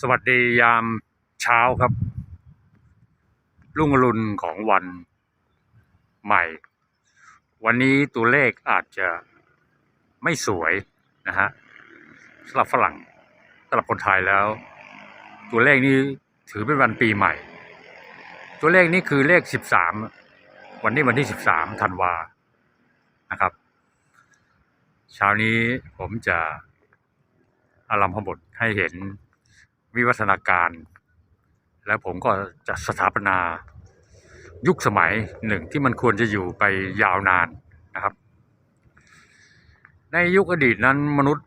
สวัสดียามเช้าครับ รุ่งอรุณของวันใหม่ วันนี้ตัวเลขอาจจะไม่สวยนะฮะสำหรับฝรั่งสำหรับคนไทยแล้ว ตัวเลขนี้ถือเป็นวันปีใหม่ ตัวเลขนี้คือเลขสิบสามวันนี้วันที่สิบสามธันวานะครับ เช้านี้ผมจะอารัมพบทให้เห็น วิวัฒนาการ แล้วผมก็จะสถาปนายุคสมัยหนึ่งที่มันควรจะอยู่ไปยาวนานนะครับ ในยุคอดีตนั้นมนุษย์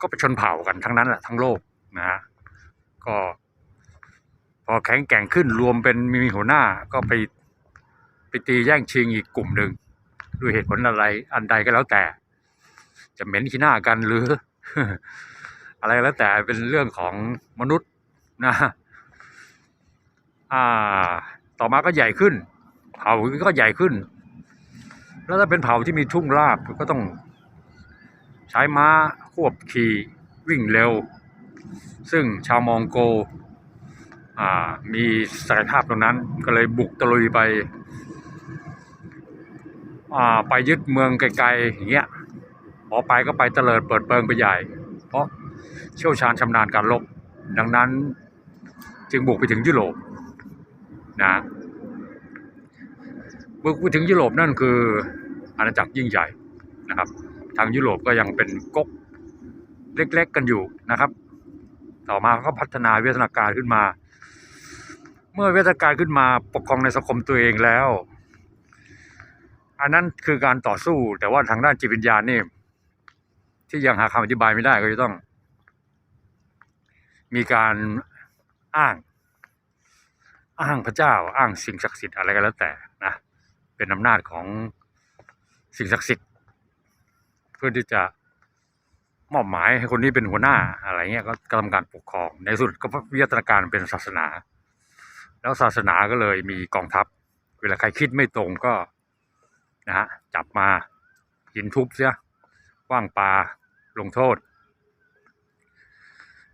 ก็ไปชนเผ่ากันทั้งนั้นแหละทั้งโลกนะฮะก็พอแข็งแกร่งขึ้นรวมเป็นมีหัวหน้าก็ไปไปตีแย่งชิงอีกกลุ่มหนึ่งด้วยเหตุผลอะไรอันใดก็แล้วแต่ จะเหม็นขี้หน้ากันหรือ อะไรแล้วแต่เป็นเรื่องของมนุษย์นะอ่า ต่อมาก็ใหญ่ขึ้น เผ่าก็ใหญ่ขึ้น แล้วถ้าเป็นเผ่าที่มีทุ่งราบก็ต้อง ใช้ม้าควบขี่วิ่งเร็ว ซึ่งชาวมองโกมีศักยภาพตรงนั้นก็เลยบุกตะลุยไปไปยึดเมืองไกลๆอย่างเงี้ยพอไปก็ไปเตลิดเปิดเปิงไปใหญ่ เพราะ เชี่ยวชาญชำนาญการรบดังนั้นจึงบุกไปถึงยุโรปนะบุกไปถึงยุโรปนั่นคืออาณาจักรยิ่งใหญ่นะครับ ทางยุโรปก็ยังเป็นก๊กเล็กๆกันอยู่นะครับ ต่อมาก็พัฒนาวิวัฒนาการขึ้นมา เมื่อวิวัฒนาการขึ้นมาปกครองในสังคมตัวเองแล้ว อันนั้นคือการต่อสู้แต่ว่าทางด้านจิตวิญญาณนี่ที่ยังหาคำอธิบายไม่ได้ก็จะต้อง มีการอ้าง อ้างพระเจ้า อ้างสิ่งศักดิ์สิทธิ์อะไรก็แล้วแต่นะเป็นอำนาจของสิ่งศักดิ์สิทธิ์เพื่อที่จะมอบหมายให้คนนี้เป็นหัวหน้าอะไรเงี้ยก็กำลังการปกครอง ในสุดก็วิวัฒนาการเป็นศาสนา แล้วศาสนาก็เลยมีกองทัพ เวลาใครคิดไม่ตรงก็นะฮะจับมาหินทุบเสียว้างปลาลงโทษ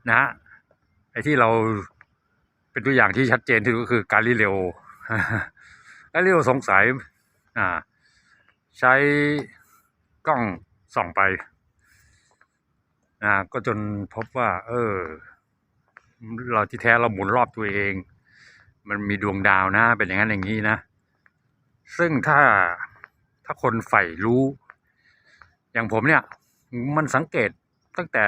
นะฮะ ไอ้ที่เราเป็นตัวอย่างที่ชัดเจนที่สุดก็คือการลิเลโอการลิเลโอสงสัยอ่า ใช้กล้องส่องไปนะก็จนพบว่า เออ เราที่แท้เราหมุนรอบตัวเอง มันมีดวงดาวนะ เป็นอย่างนั้นอย่างนี้นะ ซึ่งถ้าถ้าคนใฝ่รู้ อย่างผมเนี่ย มันสังเกตตั้งแต่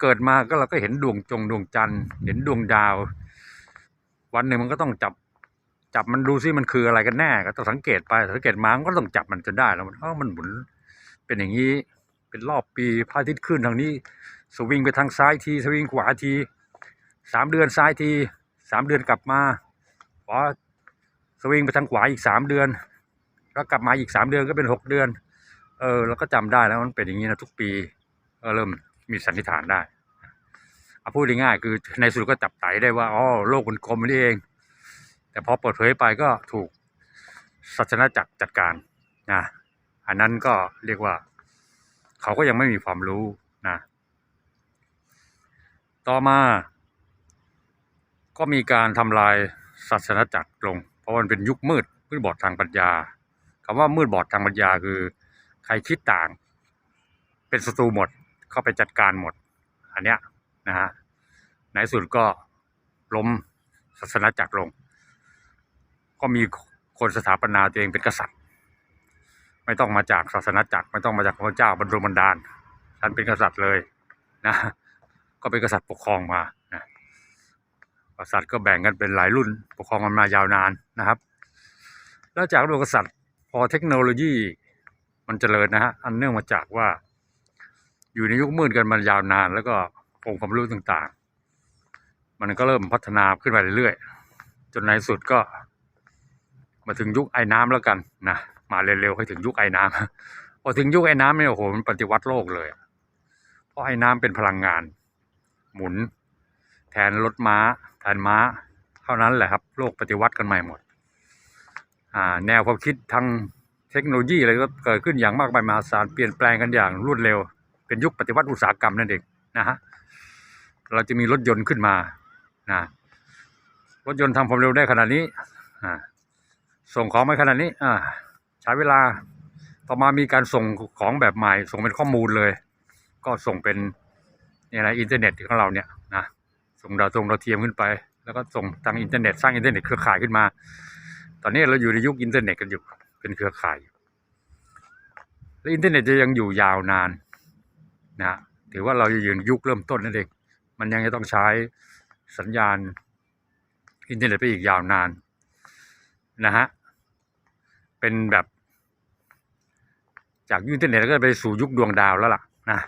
เกิดมาก็เราก็เห็นดวงจงดวงจันทร์เห็นดวงดาว วันหนึ่งมันก็ต้องจับ จับมันดูซิมันคืออะไรกันแน่ ก็ต้องสังเกตไปสังเกตมามันก็ต้องจับมันจนได้แล้วมันเออมันหมุนเป็นอย่างนี้เป็นรอบปีพระอาทิตย์ขึ้นทางนี้ สวิงไปทางซ้ายทีสวิงขวาทีสามเดือนซ้ายทีสามเดือนกลับมาพอสวิงไปทางขวาอีกสามเดือน แล้วกลับมาอีกสามเดือนก็เป็นหกเดือน เออเราก็จำได้แล้วมันเป็นอย่างนี้นะทุกปีก็เริ่ม มีสันนิษฐานได้เอาพูดง่ายๆคือในสุดก็จับไตได้ว่าอ๋อโลกมันกลมนี่เอง แต่พอเปิดเผยไปก็ถูกศาสนาจักรจัดการนะอันนั้นก็เรียกว่า เขาก็ยังไม่มีความรู้นะต่อมา ก็มีการทำลายศาสนาจักรลง เพราะมันเป็นยุคมืดมืดบอดทางปัญญาคำว่ามืดบอดทางปัญญาคือ ใครคิดต่าง เป็นศัตรูหมด เข้าไปจัดการหมด อันเนี้ยนะฮะในสุดก็ล้มศาสนาจักรลง ก็มีคนสถาปนาตัวเองเป็นกษัตริย์ ไม่ต้องมาจากศาสนาจักรไม่ต้องมาจากพระเจ้าบรรดลบันดาลฉันเป็นกษัตริย์เลยนะก็เป็นกษัตริย์ปกครองมานะกษัตริย์ก็แบ่งกันเป็นหลายรุ่น ปกครองกันมายาวนานนะครับ แล้วจากระบบกษัตริย์พอเทคโนโลยีมันเจริญนะฮะอันเนื่องมาจากว่า อยู่ในยุคมืดกันมายาวนาน แล้วก็องค์ความรู้ต่างๆ มันก็เริ่มพัฒนาขึ้นไปเรื่อยๆ จนในสุดก็มาถึงยุคไอ้น้ำแล้วกันนะมาเร็วๆให้ถึงยุคไอ้น้ำพอถึงยุคไอ้น้ำเนี่ยโอ้โหมันปฏิวัติโลกเลย เพราะไอ้น้ำเป็นพลังงาน หมุน แทนรถม้า แทนม้า เท่านั้นแหละครับ โลกปฏิวัติกันใหม่หมด อ่า แนวความคิดทางเทคโนโลยีอะไรก็เกิดขึ้นอย่างมากมายมหาศาลเปลี่ยนแปลงกันอย่างรวดเร็ว เป็นยุคปฏิวัติอุตสาหกรรมนั่นเองนะฮะเราจะมีรถยนต์ขึ้นมานะรถยนต์ทำความเร็วได้ขนาดนี้ส่งของมาขนาดนี้ใช้เวลาต่อมามีการส่งของแบบใหม่ ส่งเป็นข้อมูลเลย ก็ส่งเป็นเนี่ยนะอินเทอร์เน็ตของเราเนี่ยนะส่งดาวตรงดาวเทียมขึ้นไป แล้วก็ส่งทางอินเทอร์เน็ตสร้างอินเทอร์เน็ตเครือข่ายขึ้นมา ตอนนี้เราอยู่ในยุคอินเทอร์เน็ตกันอยู่เป็นเครือข่ายและอินเทอร์เน็ตจะยังอยู่ยาวนาน นะถือว่าเราอยู่ในยุคเริ่มต้นนั่นเองมันยังจะต้องใช้สัญญาณอินเทอร์เน็ตไปอีกยาวนานนะฮะเป็นแบบจากยุคอินเทอร์เน็ตก็ไปสู่ยุคดวงดาวแล้วล่ะนะ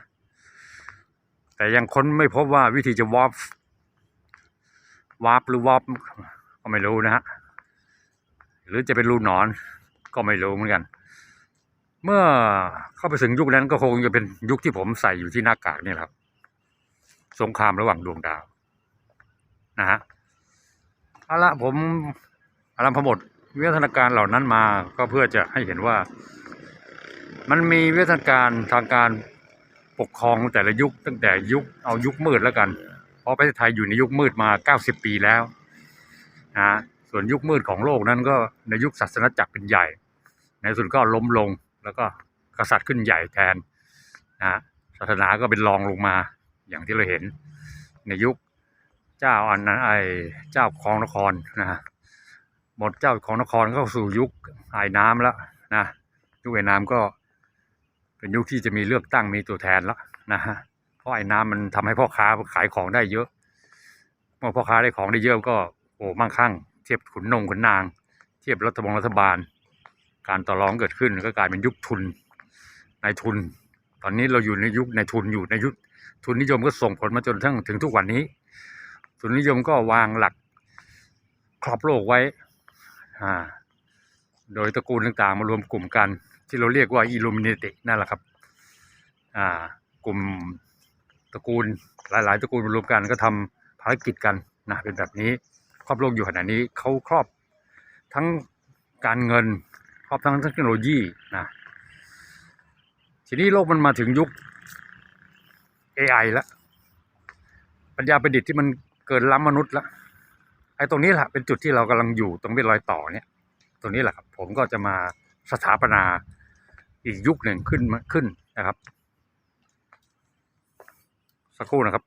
แต่ยังค้นไม่พบว่าวิธีจะวอร์ปวาร์ปหรือวอร์ปก็ไม่รู้นะฮะหรือจะเป็นรูหนอนก็ไม่รู้เหมือนกัน เมื่อเข้าไปถึงยุคนั้นก็คงจะเป็นยุคที่ผมใส่อยู่ที่หน้ากากนี่ครับ สงครามระหว่างดวงดาว นะฮะเอาละผมอารัมพบทวิวัฒนาการเหล่านั้นมาก็เพื่อจะให้เห็นว่า มันมีวิวัฒนาการทางการปกครองแต่ละยุค ตั้งแต่ยุคเอายุคมืดแล้วกัน เพราะประเทศไทยอยู่ในยุคมืดมา 90 ปีแล้วนะส่วนยุคมืดของโลกนั้นก็ในยุคศาสนจักรเป็นใหญ่ ในที่สุดก็ล้มลง แล้วก็กษัตริย์ขึ้นใหญ่แทนนะฮะศาสนาก็เป็นรองลงมาอย่างที่เราเห็น ในยุคเจ้าอันนั้นไอเจ้าของนครนะฮะหมดเจ้าของนครเข้าสู่ยุคไอ้น้ำแล้วนะยุคไอ้น้ำก็เป็นยุคที่จะมีเลือกตั้งมีตัวแทนแล้วนะฮะเพราะไอ้น้ำมันทำให้พ่อค้าขายของได้เยอะเมื่อพ่อค้าได้ของได้เยอะก็โอ้มั่งคั่งเทียบขุนนงขุนนาง เทียบรัฐบาลรัฐบาล การต่อรองเกิดขึ้นก็กลายเป็นยุคทุนนายทุน ตอนนี้เราอยู่ในยุคนายทุนอยู่ในยุคทุนนิยมก็ส่งผลมาจนทั้งถึงทุกวันนี้ ทุนนิยมก็วางหลักครอบโลกไว้ โดยตระกูลต่างๆ มารวมกลุ่มกัน ที่เราเรียกว่าอิลูมิเนตินั่นแหละครับกลุ่มตระกูลหลาย ๆ ตระกูลมารวมกันก็ทำภารกิจกันนะเป็นแบบนี้ครอบโลกอยู่ขนาดนี้เขาครอบทั้งการเงิน ครอบทั้งเทคโนโลยีนะทีนี้โลกมันมาถึงยุค AI แล้วปัญญาประดิษฐ์ที่มันเกินล้ำมนุษย์แล้วไอ้ตรงนี้แหละเป็นจุดที่เรากำลังอยู่ตรงเป็นรอยต่อเนี่ย ตรงนี้แหละครับผมก็จะมาสถาปนาอีกยุคหนึ่งขึ้นมาขึ้นนะครับ สักครู่นะครับ